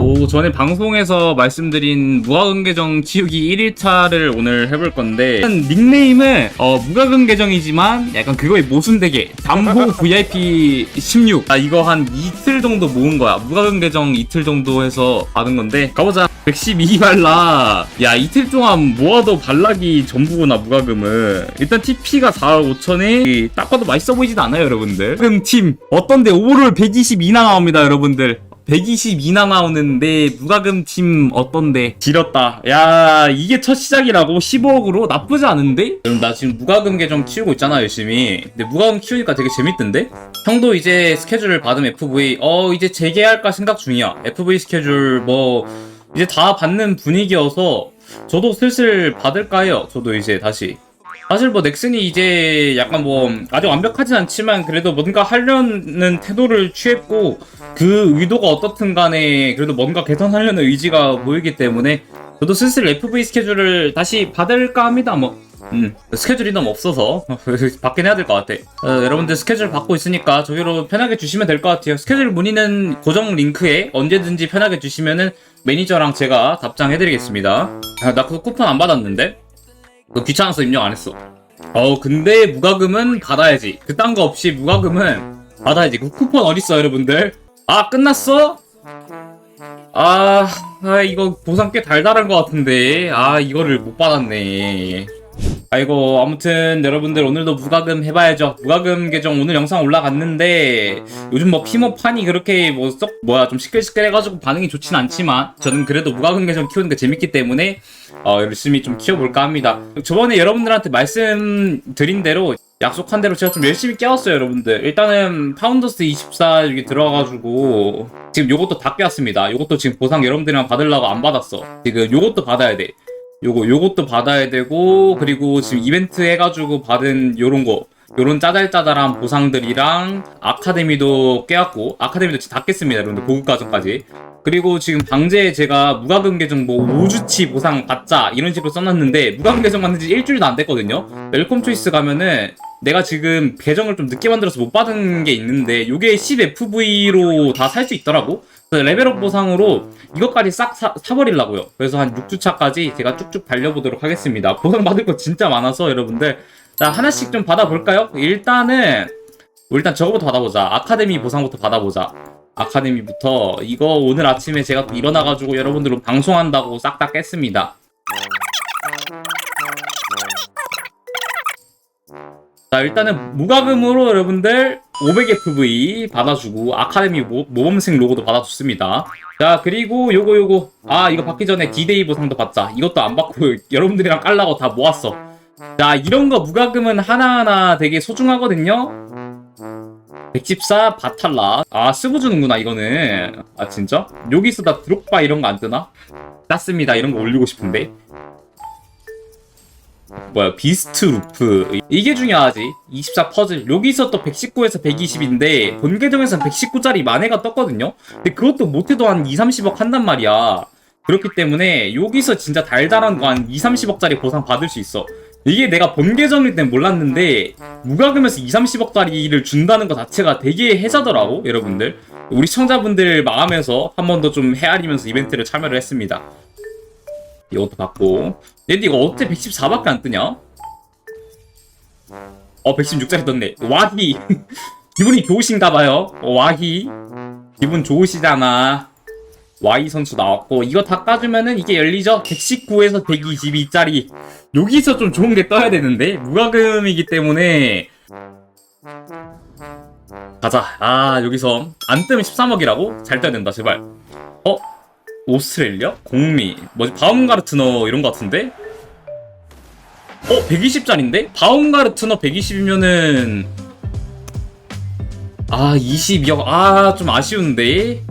오, 전에 방송에서 말씀드린 무과금 계정 치우기 1일차를 오늘 해볼 건데 일단 닉네임은 어, 무과금 계정이지만 약간 그거의 모순되게 담보 VIP 16. 아 이거 한 이틀 정도 모은 거야. 무과금 계정 이틀 정도 해서 받은 건데 가보자. 112 발라. 야 이틀 동안 모아도 발락이 전부구나 무과금은. 일단 TP가 4억 5천에 딱 봐도 맛있어 보이진 않아요 여러분들. 무과금 팀 어떤데 오버롤 122나 나옵니다 여러분들. 122나 나오는데 무과금 팀 어떤데? 지렸다. 야 이게 첫 시작이라고? 15억으로? 나쁘지 않은데? 그럼 나 지금 무과금 계정 키우고 있잖아 열심히. 근데 무과금 키우니까 되게 재밌던데? 형도 이제 스케줄을 받은 FV 어 이제 재개할까 생각 중이야. FV 스케줄 뭐 이제 다 받는 분위기여서 저도 슬슬 받을까 해요? 저도 이제 다시 사실 뭐 넥슨이 이제 약간 뭐 아직 완벽하진 않지만 그래도 뭔가 하려는 태도를 취했고 그 의도가 어떻든 간에 그래도 뭔가 개선하려는 의지가 보이기 때문에 저도 슬슬 FV 스케줄을 다시 받을까 합니다. 뭐 음, 스케줄이 너무 없어서. 받긴 해야 될 것 같아. 어, 여러분들 스케줄 받고 있으니까 저기로 편하게 주시면 될 것 같아요. 스케줄 문의는 고정 링크에 언제든지 편하게 주시면은 매니저랑 제가 답장해드리겠습니다. 아, 나 그거 쿠폰 안 받았는데 너 귀찮아서 입력 안 했어. 어, 근데 무과금은 받아야지. 그딴 거 없이 무과금은 받아야지. 그 쿠폰 어딨어, 여러분들? 아, 끝났어? 아, 아, 이거 보상 꽤 달달한 것 같은데. 아, 이거를 못 받았네. 아이고, 아무튼 여러분들 오늘도 무과금 해봐야죠. 무과금 계정 오늘 영상 올라갔는데 요즘 뭐 피모판이 그렇게 뭐 썩 뭐야 좀 시끌시끌해가지고 반응이 좋진 않지만 저는 그래도 무과금 계정 키우는 게 재밌기 때문에 어, 열심히 좀 키워볼까 합니다. 저번에 여러분들한테 말씀드린 대로 약속한 대로 제가 좀 열심히 깨웠어요, 여러분들. 일단은 파운더스 24 여기 들어가가지고 지금 요것도 다 깨웠습니다. 요것도 지금 보상 여러분들이랑 받으려고 안 받았어. 지금 요것도 받아야 돼. 요거 요것도 받아야 되고 그리고 지금 이벤트 해가지고 받은 요런 거 요런 짜잘짜잘한 보상들이랑 아카데미도 깨왔고 아카데미도 다 깼습니다 여러분들 고급 과정까지. 그리고 지금 방제 제가 무과금 계정 뭐 5주치 보상 받자 이런 식으로 써놨는데 무과금 계정 만든 지 일주일도 안 됐거든요. 웰컴 초이스 가면은 내가 지금 계정을 좀 늦게 만들어서 못 받은 게 있는데 요게 10FV로 다 살 수 있더라고. 그래서 레벨업 보상으로 이것까지 싹 사, 사버리려고요. 그래서 한 6주차까지 제가 쭉쭉 달려보도록 하겠습니다. 보상 받을 거 진짜 많아서 여러분들 자 하나씩 좀 받아볼까요? 일단은 일단 저거부터 받아보자. 아카데미 보상부터 받아보자. 아카데미부터. 이거 오늘 아침에 제가 또 일어나가지고 여러분들로 방송한다고 싹 다 깼습니다. 자 일단은 무과금으로 여러분들 500FV 받아주고 아카데미 모, 모범생 로고도 받아줬습니다. 자 그리고 요거 요거. 아 이거 받기 전에 디데이 보상도 받자. 이것도 안 받고 여러분들이랑 깔라고 다 모았어 자 이런 거 무과금은 하나하나 되게 소중하거든요. 114 바탈라. 아 쓰고 주는구나 이거는. 아 진짜? 여기서 나 드롭바 이런 거 안 뜨나? 땄습니다. 이런 거 올리고 싶은데. 뭐야 비스트 루프. 이게 중요하지. 24 퍼즐. 여기서 또 119에서 120인데 본 계정에서는 119짜리 만회가 떴거든요? 근데 그것도 못해도 한 2, 30억 한단 말이야. 그렇기 때문에 여기서 진짜 달달한 거 한 2, 30억짜리 보상 받을 수 있어 이게 내가 본 계정일 땐 몰랐는데 무과금에서 2, 30억짜리를 준다는 것 자체가 되게 해자더라고 여러분들. 우리 시청자분들 마음에서 한 번 더 좀 헤아리면서 이벤트를 참여를 했습니다. 이것도 받고. 근데 이거 어떻게 114밖에 안 뜨냐? 어 116짜리 떴네. 와히. 기분이 좋으신가봐요. 어, 와히. 기분 좋으시잖아 와이 선수 나왔고 이거 다 까주면은 이게 열리죠 119에서 122짜리 여기서 좀 좋은 게 떠야 되는데 무과금이기 때문에 가자 아 여기서 안 뜨면 13억이라고? 잘 떠야 된다 제발 어? 오스트레일리아? 공미 뭐지 바움가르트너 이런 거 같은데? 어 120짜리인데? 바움가르트너 120이면은 아 22억 아 좀 아쉬운데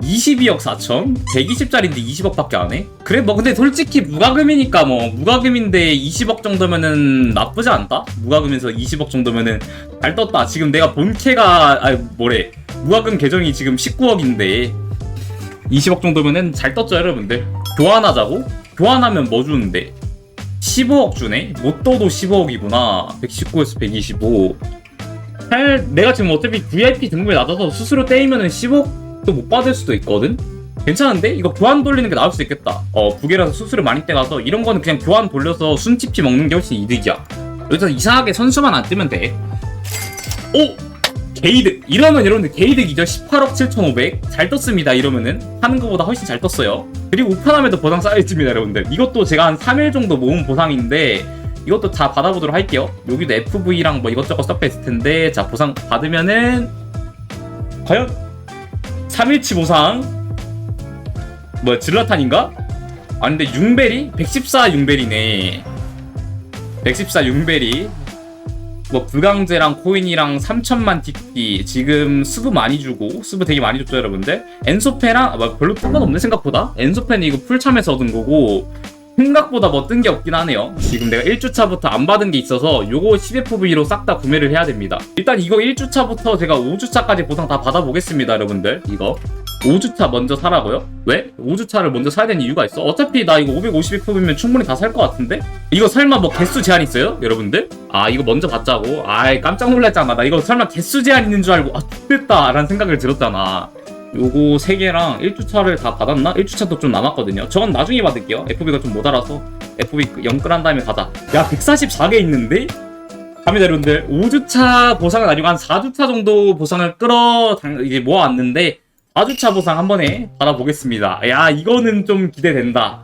22억 4천? 120짜리인데 20억밖에 안 해? 그래 뭐 근데 솔직히 무과금이니까 뭐 무과금인데 20억 정도면은 나쁘지 않다? 무과금에서 20억 정도면은 잘 떴다 지금 내가 본캐가 아 뭐래 무과금 계정이 지금 19억인데 20억 정도면은 잘 떴죠 여러분들 교환하자고? 교환하면 뭐 주는데 15억 주네? 못 떠도 15억이구나 119에서 125 살, 내가 지금 어차피 VIP 등급에 낮아서 스스로 떼이면은 10억 도 못 받을 수도 있거든? 괜찮은데? 이거 교환 돌리는 게 나을 수도 있겠다. 어, 부계라서 수수료 많이 떼가서 이런 거는 그냥 교환 돌려서 순치피 먹는 게 훨씬 이득이야. 여기서 이상하게 선수만 안 뜨면 돼. 오! 게이득! 이러면 여러분들 게이득이죠. 18억 7,500. 잘 떴습니다. 이러면은. 하는 것보다 훨씬 잘 떴어요. 그리고 우편함에도 보상 쌓여있습니다, 여러분들. 이것도 제가 한 3일 정도 모은 보상인데, 이것도 다 받아보도록 할게요. 여기도 FV랑 뭐 이것저것 섞여 있을 텐데, 자, 보상 받으면은, 과연 3일치 보상. 뭐야 질라탄인가? 아 근데 융베리? 114 융베리네. 114 융베리 뭐 불강제랑 코인이랑 3천만 틱디 지금 수브 많이 주고 수브 되게 많이 줬죠 여러분들? 엔소페랑 아, 뭐 별로 뜬건 없네 생각보다. 엔소페는 이거 풀참에서 얻은 거고 생각보다 뭐뜬게 없긴 하네요 지금 내가 1주차부터 안 받은 게 있어서 요거 10FV로 싹 다 구매를 해야 됩니다 일단 이거 1주차부터 제가 5주차까지 보상 다 받아보겠습니다 여러분들 이거 5주차 먼저 사라고요? 왜? 5주차를 먼저 사야 되는 이유가 있어? 어차피 나 이거 550FV면 충분히 다 살 것 같은데? 이거 설마 뭐 개수 제한 있어요? 여러분들? 아 이거 먼저 받자고? 아이 깜짝 놀랐잖아 나 이거 설마 개수 제한 있는 줄 알고 아 됐다 라는 생각을 들었잖아 요거 3개랑 1주차를 다 받았나? 1주차도 좀 남았거든요. 저건 나중에 받을게요. FB가 좀 모자라서 FB 영끌한 다음에 가자 야 144개 있는데? 갑니다 여러분들 5주차 보상은 아니고 한 4주차 정도 보상을 끌어 당- 이제 모아왔는데 4주차 보상 한 번에 받아보겠습니다. 야 이거는 좀 기대된다.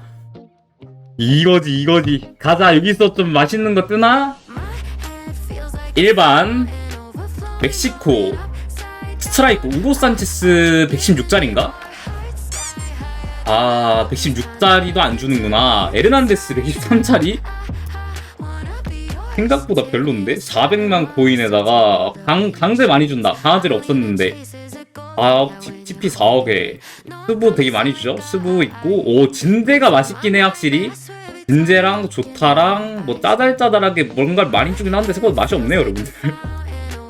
이거지 이거지. 가자 여기서 좀 맛있는 거 뜨나? 일반 멕시코 스트라이크. 우고 산체스 116짜리인가? 아 116짜리도 안 주는구나. 에르난데스 113짜리? 생각보다 별론데? 400만 코인에다가 강, 강세 많이 준다. 강아지를 없었는데. 아 TP 4억에. 스부 되게 많이 주죠? 스부 있고. 오 진대가 맛있긴 해 확실히. 진제랑 조타랑 뭐 짜잘짜잘하게 뭔가를 많이 주긴 하는데 생각보다 맛이 없네요 여러분들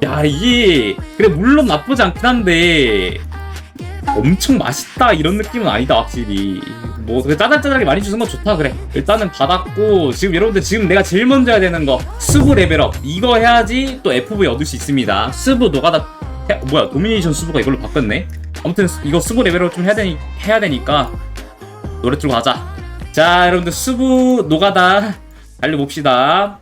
야 이게 그래 물론 나쁘지 않긴 한데 엄청 맛있다 이런 느낌은 아니다 확실히. 뭐 그래, 짜잘짜잘하게 많이 주는 건 좋다 그래. 일단은 받았고 지금 여러분들 지금 내가 제일 먼저 해야 되는 거 수부 레벨업. 이거 해야지 또 FV 얻을 수 있습니다. 수부 노가다 해- 뭐야 도미네이션 수부가 이걸로 바뀌었네? 아무튼 이거 수부 레벨업 좀 해야, 되니, 해야 되니까 노래 틀고 가자. 자 여러분들 수부 노가다 달려봅시다